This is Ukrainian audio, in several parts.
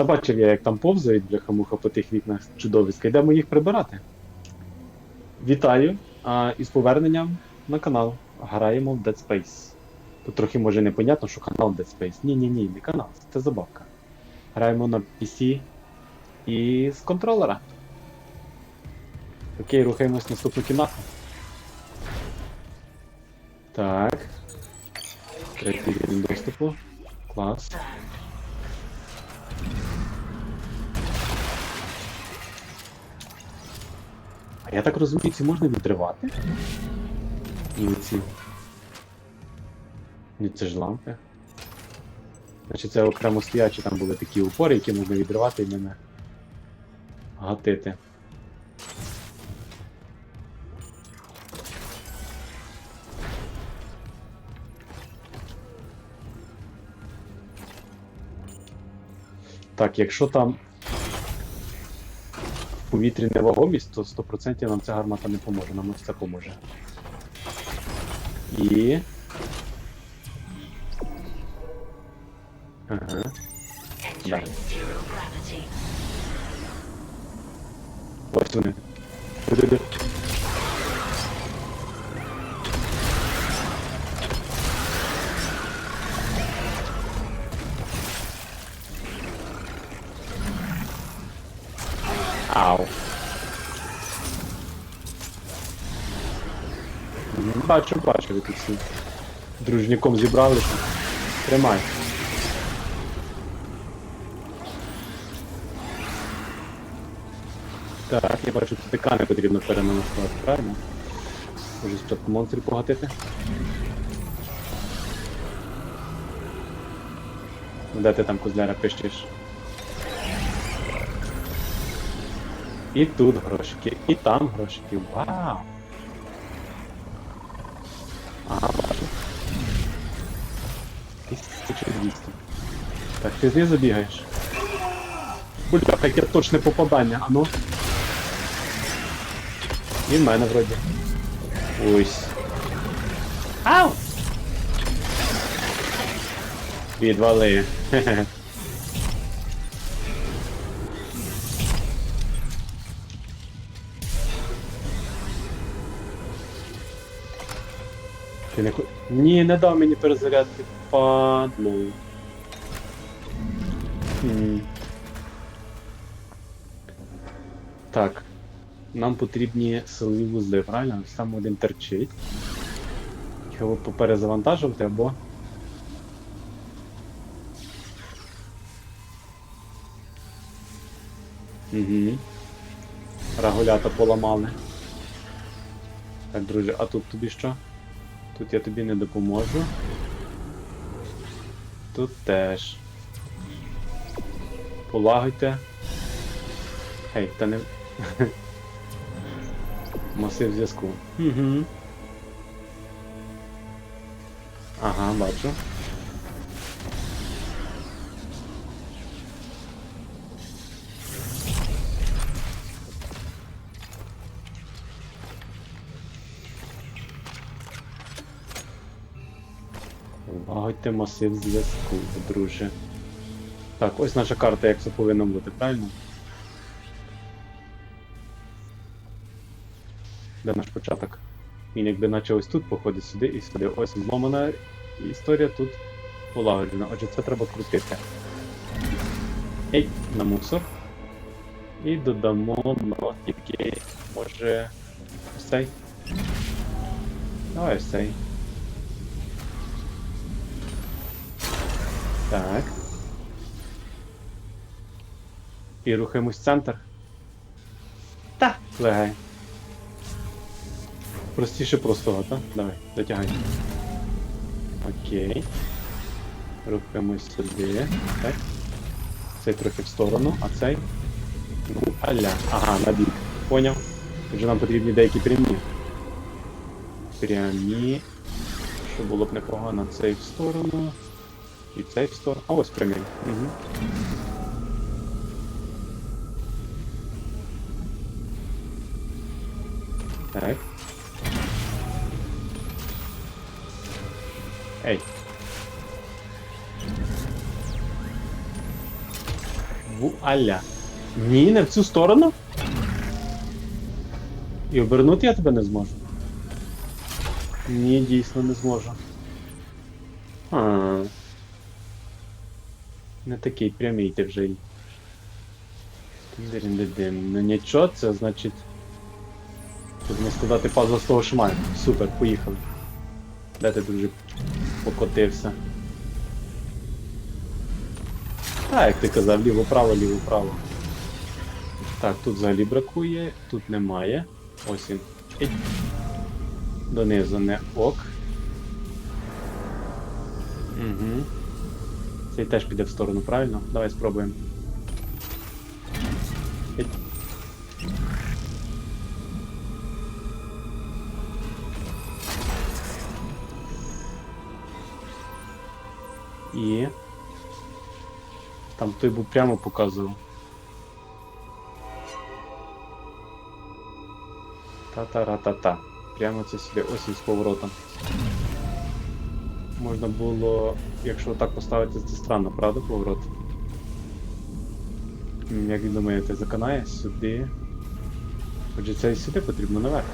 Та бачив я, як там повзають бляха-муха по тих вікнах чудовиська. Йдемо їх прибирати. Вітаю! А, із поверненням на канал. Граємо в Dead Space. Тут трохи може непонятно, що канал Dead Space. Ні-ні-ні, не канал, це забавка. Граємо на PC і з контролера. Окей, рухаємось в наступну кімнату. Так. Третій рівень доступу. Клас. А я так розумію, ці можна відривати? Ні, ці. Ні, це ж лампи. Значить, це окремо стоячі, там були такі упори, які можна відривати і ними гатити. Так, якщо там в повітрі невагомість, то 100% нам ця гармата не поможе, нам це поможе. І. Ага. Ось вони. Бачу, бачу, ви тут дружняком зібралися. Тримай. Так, я бачу, тут стикани потрібно перенаносувати, правильно? Може спочатку монстрів погатити? Ну, Де ти там козляра пищиш? І тут грошики, і там грошики. Вау! Ага, бачу. 1200. Так, ти знизу бігаєш. Булька, таке точне попадання, а ну. І в мене вроді. Ось. Ау! Відвали. Хе-хе. Ти не Ні, не дав мені перезарядки. Падло. Так. Нам потрібні силові вузли, правильно? Сам один терчить. Його поперезавантажувати або. Угу. Рагулята поламали. Так, друже, а тут тобі що? Тут я тобі не допоможу. Тут теж. Полагайте. Гей, та не. Масив зв'язку. Угу. Ага, бачу. Лагодьте масив зв'язку, друже. Так, ось наша карта, як це повинно бути, правильно? Де наш початок? Він якби наче ось тут походить сюди і сюди. Ось зломана історія тут полагоджена. Отже, це треба крутити. Ей, на мусор. І додамо но тільки може ось цей. Давай ось цей. Так. І рухаємось в центр. Та, легай. Простіше простого, так? Давай, дотягай. Окей. Рухаємось сюди. Так. Цей трохи в сторону, а цей. Ну, аля. Ага, на бік. Поняв. Вже нам потрібні деякі прямі. Прямі. Що було б непогано. Цей в сторону. І цей в сторону. А ось прямий. Угу. Так. Ей. Вуаля. Ні, не в цю сторону. І обернути я тебе не зможу. Ні, дійсно не зможу. А. Не такий прямий ти вже. Ну нічого, це значить. Будемо складати пазл з того, маємо. Супер, поїхали. Де ти дуже покотився? Так, як ти казав, ліво-право, ліво-право. Так, тут взагалі бракує, тут немає. Ось він. Донизу не ок. Угу. Цей теж піде в сторону, правильно? Давай спробуємо. Ей. І. Там той був прямо показував. Та-та-ра-та-та. Прямо це сюди, ось він з поворотом. Можна було, якщо так поставити, це странно, правда, поворот? Як ви думаєте, заканає сюди. Отже, це і сюди потрібно наверх.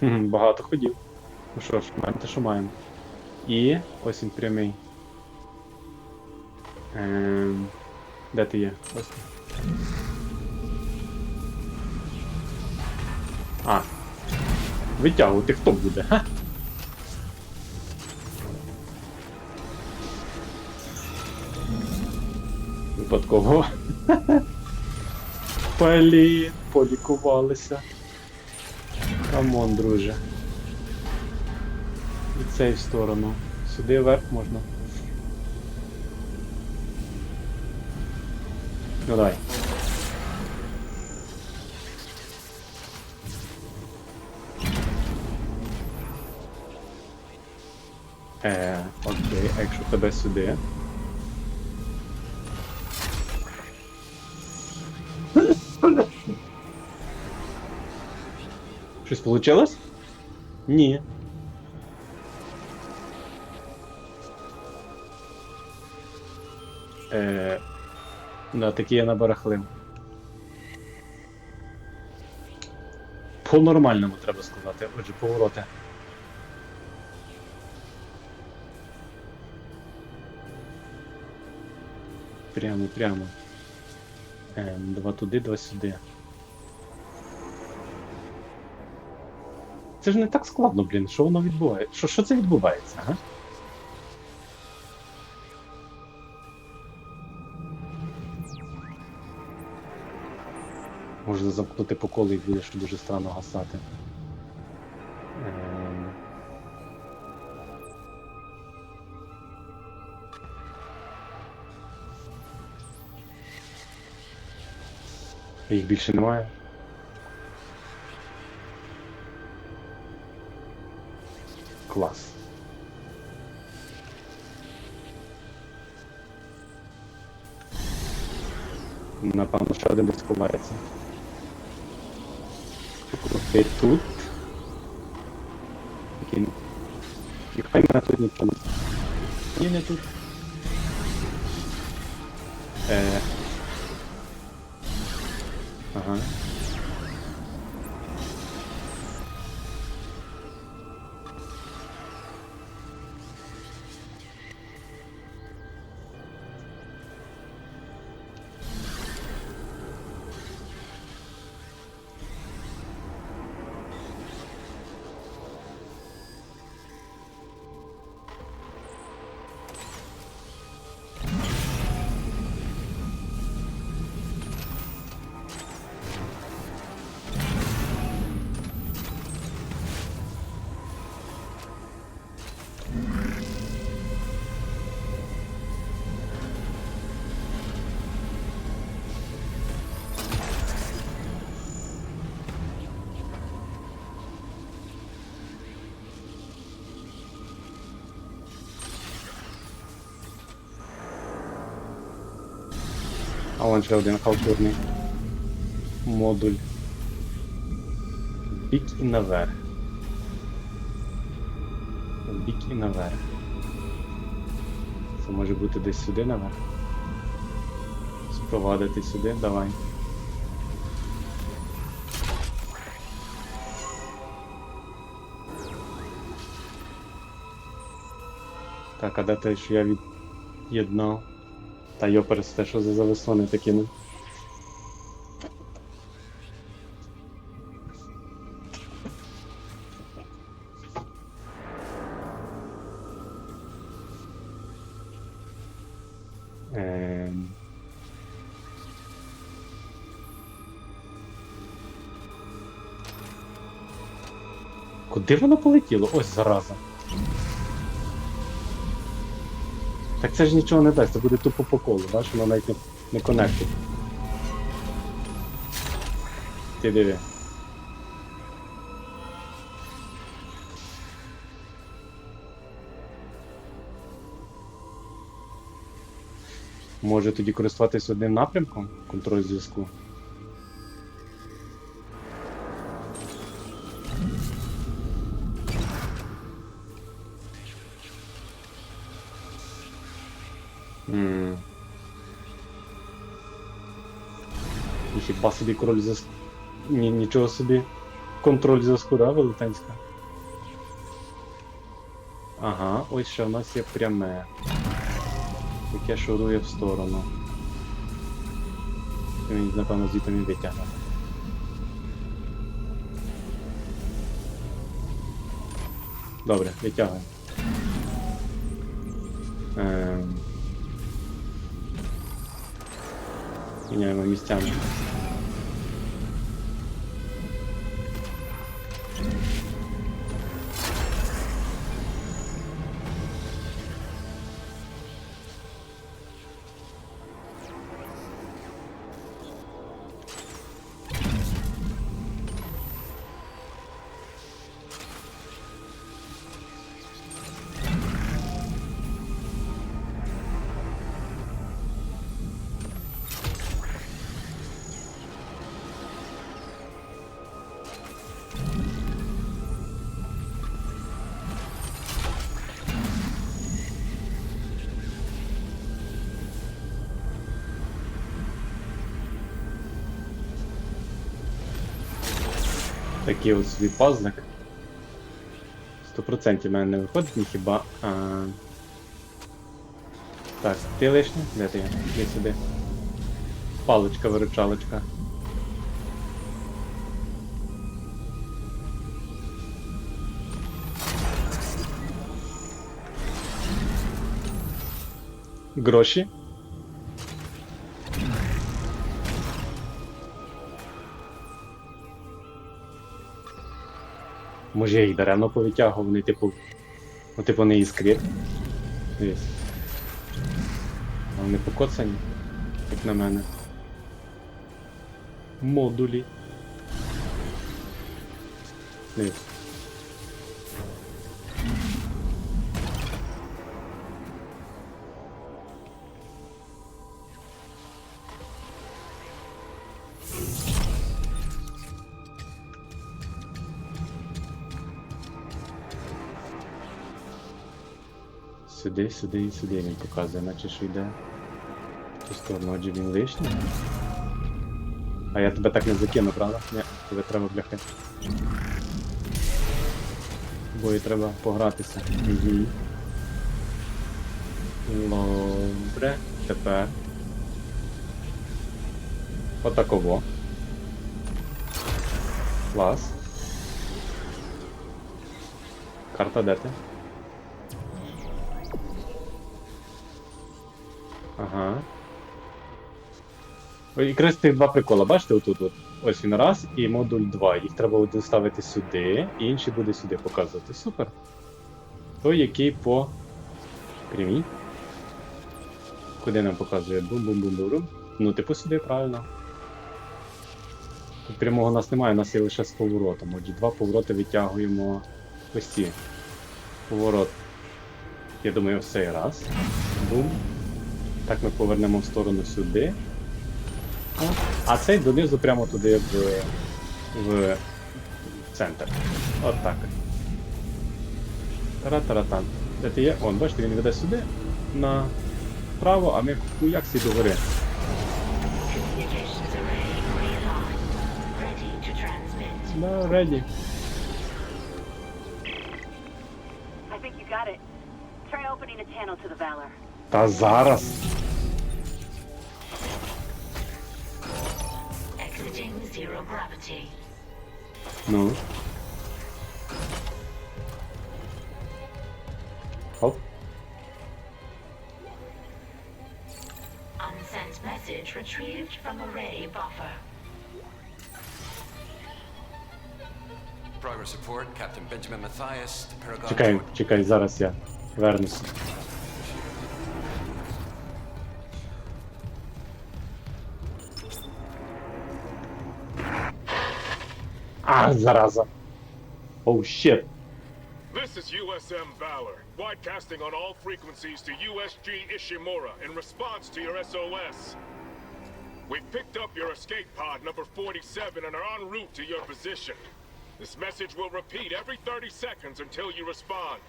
Хм, Багато ходів. Ну що ж, маємо те, що маємо. І ось він прямий. Ем, де ти є? Ось. А. Витягувати хто буде, га? Випадково. Блін, полікувалися. Камон, друже. І цей в сторону. Сюди вверх можна. Ну давай. Якщо тебе сюди. Щось получилось? Ні. Е, да, такі я набарахлив. По-нормальному треба сказати. Отже, повороти. Прямо, прямо. Ем, два туди, два сюди. Це ж не так складно, блін. Що воно відбувається? Що, що це відбувається, га? Можна замкнути по колу і будеш дуже странно гасати. Їх більше немає. Клас. Напевно, ще один десь ховається. Окей, тут. Окей. І хай мене тут нічого не. Ні, не тут. Е. Ага. А вон ще один халтурний модуль. Бік і наверх. бік і наверх. Це може бути десь сюди наверх. Спровадити сюди, давай. Так, а де те, що я від'єднав? Та йоперс, те, що за завеслони такі, ну. Ем... Куди воно полетіло? Ось зараза. Так це ж нічого не дасть, це буде тупо по колу, бачиш, воно навіть не, не. Ти диви. Може тоді користуватись одним напрямком контроль зв'язку. Собі король зв'язку. Ні, нічого собі. Контроль зв'язку, да, велетенська? Ага, ось ще у нас є пряме. Яке шурує в сторону. Він, напевно, звідти не витягне. Добре, витягуємо. Ем... Міняємо місцями. Такий от свій пазлик. 100% в мене не виходить ні хіба. А... Так, ти лишній? Де ти? Іди сюди. Паличка, виручалочка. Гроші. Може я їх даремно повитягував, вони типу. Ну типу не іскрі. А Вони покоцані, як на мене. Модулі. Дивись. Сюди, сюди і сюди він показує, наче що йде. в Ту сторону, отже він лишній. А я тебе так не закину, правда? Ні, тебе треба бляхи. Бою треба погратися. Угу. Добре, тепер. Отаково. Клас. Карта де ти? Ага. Якраз тих два прикола, бачите, отут от. Ось він раз і модуль 2. Їх треба буде ставити сюди, і інший буде сюди показувати. Супер. Той, який по прямій. Куди нам показує? Бум-бум-бум-бум. Ну, типу сюди, правильно. Тут прямого у нас немає, у нас є лише з поворотом. Отже, два повороти витягуємо ось ці. Поворот. Я думаю, цей раз. Бум. Так ми повернемо в сторону сюди. А цей донизу прямо туди в, в центр. От так. Тара-тара-тан. Де ти є? Он, бачите, він веде сюди, направо, а ми хуяк сі до гори. Realigned. Ready to transmit. zero gravity. No. Oh. Unsent message retrieved from array buffer. Progress report, Captain Benjamin Matthias, Czekaj, czekaj, zaraz ja. Wernes. А, зараза. Оу, щет. This is USM Valor, broadcasting on all frequencies to USG Ishimura in response to your SOS. We've picked up your escape pod number 47 and are en route to your position. This message will repeat every 30 seconds until you respond.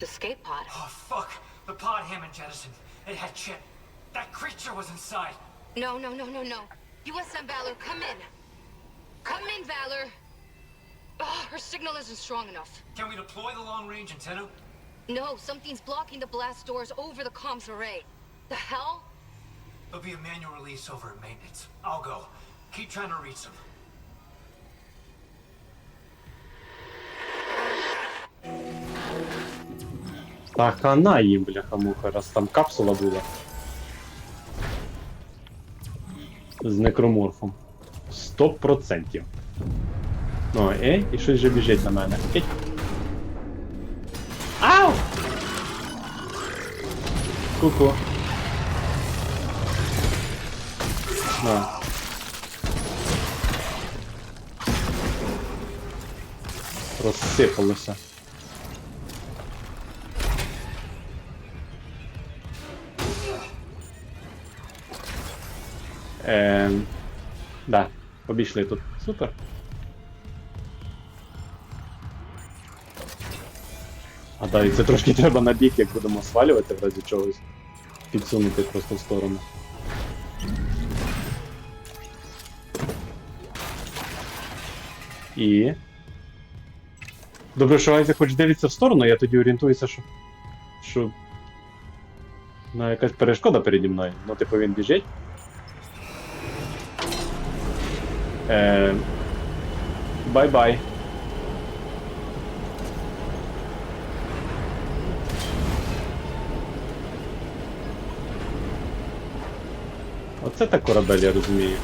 Escape pod. Oh, fuck. The pod Hammond jettisoned. It had shit. That creature was inside. No, no, no, no, no. USM Valor, come in. Come in, Valor. Ugh, her signal isn't strong enough. Can we deploy the long-range antenna? No, something's blocking the blast doors over the comms array. The hell? There'll be a manual release over at maintenance. I'll go. Keep trying to reach them. Та хана їм, бляха-муха, раз там капсула була. З некроморфом. Сто процентів. Ну, ей, і щось вже біжить на мене. Ей. Ау! Ку-ку. На. Розсипалося. Ем, да, обійшли тут. Супер. А да, і це трошки треба на бік, як будемо свалювати в разі чогось. Підсунути просто в сторону. І. Добре, що Айзек хоч дивиться в сторону, я тоді орієнтуюся, що. що. Ну, якась перешкода переді мною. Ну, типу, він біжить. Е, Бай-бай. Оце так корабель, я розумію.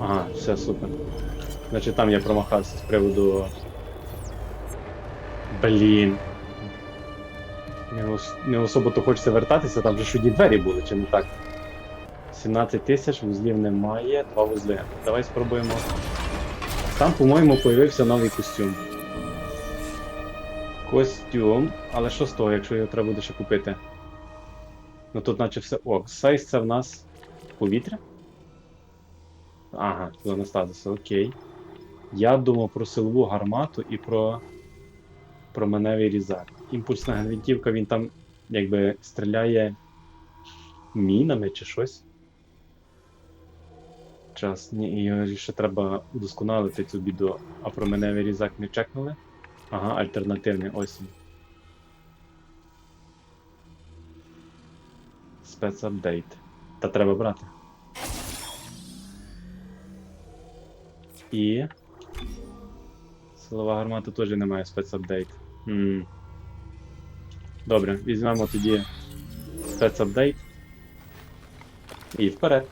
Ага, все супер. Значить там я промахався з приводу. Блін. Не, особо то хочеться вертатися, там же ж двері були, чи не так? 17 тисяч, вузлів немає, два вузли. Давай спробуємо. Там, по-моєму, появився новий костюм. Костюм. Але що з того, якщо його треба буде ще купити? Ну тут наче все. О, сайз це в нас повітря? Ага, зона статусу, окей. Я думав про силову гармату і про променевий різак. Імпульсна гвинтівка, він там якби стріляє мінами чи щось. Час. Ні, його ще треба удосконалити цю біду. А променевий різак не чекнули? Ага, альтернативний ось. Спецапдейт. Та треба брати. І. Силова гармата теж не має спецапдейт. М. Добре, візьмемо тоді спецапдейт. І вперед.